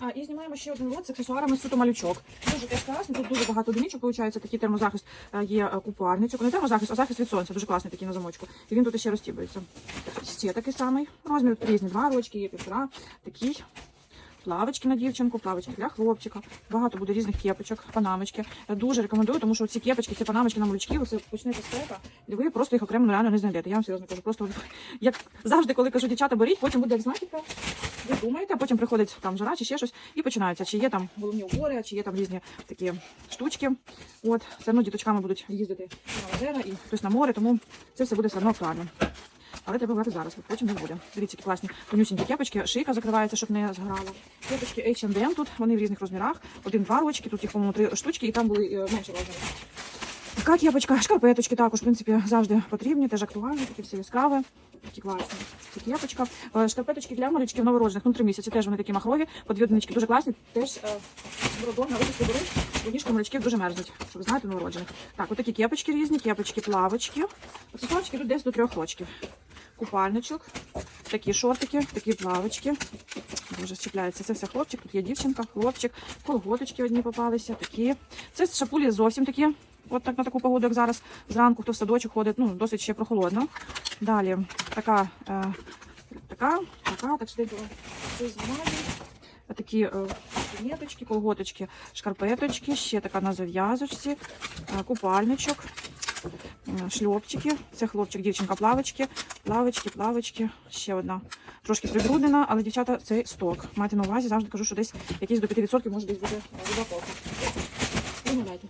А, і знімаємо ще один лот з аксесуарами суто малючок. Дуже теж класний, тут дуже багато одиничок, виходить, такий термозахист е, є е, купальничок. Не термозахист, а захист від сонця. Дуже класний такий на замочку. І він тут ще розтібується. Ще такий самий. Розмір різні. Два рочки, є півтора. Такий. Плавочки на дівчинку, плавочки для хлопчика. Багато буде різних кепочок, панамочки. Я дуже рекомендую, тому що ці кепочки, ці панамочки на малючків, це почнеться спека, і ви просто їх окремо ну, реально не знайдете. Я вам серйозно кажу. Просто як завжди, коли кажу, дівчата, беріть, потім буде як знахідка. Ви думаєте, а потім приходить там жара чи ще щось, і починається. Чи є там головні убори, чи є там різні такі штучки. От, все одно діточками будуть їздити на озера і хтось на море, тому це все буде все одно актуально. Але треба брати зараз, бо потім не буде. Дивіться, які класні тонюсінькі кепочки, шийка закривається, щоб не згорала. Кепочки H&M тут, вони в різних розмірах. Один-два рочки, тут їх, по-моєму, три штучки, і там були е, менші розміри. Така кепочка, шкарпеточки також, в принципі, завжди потрібні, теж актуальні, такі всі яскраві. Такі класні. Це кепочка. Е, Шкарпеточки для малючків новороджених, ну три місяці. Теж вони такі махрові, по дві одинички, дуже класні. Теж е, родом на випуску беруть, бо ніжки малючків дуже мерзнуть, щоб ви знаєте, новороджених. Так, отакі кепочки різні, кепочки, плавочки. Аксесуарчики тут десь до трьох рочків. Купальничок, такі шортики, такі плавочки. Дуже щепляється. Це все хлопчик. Тут є дівчинка, хлопчик, колготочки одні попалися, такі. Це шапулі зовсім такі. От так на таку погоду, як зараз. Зранку хто в садочок ходить, ну досить ще прохолодно. Далі така, е, така, така, так знімаю. Такі е, ниточки, колготочки, шкарпеточки, ще така на зав'язочці, е, купальничок, е, шльопчики. Це хлопчик, дівчинка, плавочки, плавочки, плавочки. Ще одна. Трошки прибруднена, але дівчата це сток. Майте на увазі, завжди кажу, що десь якісь до 5% може десь бути е, упаковка. Замовляйте.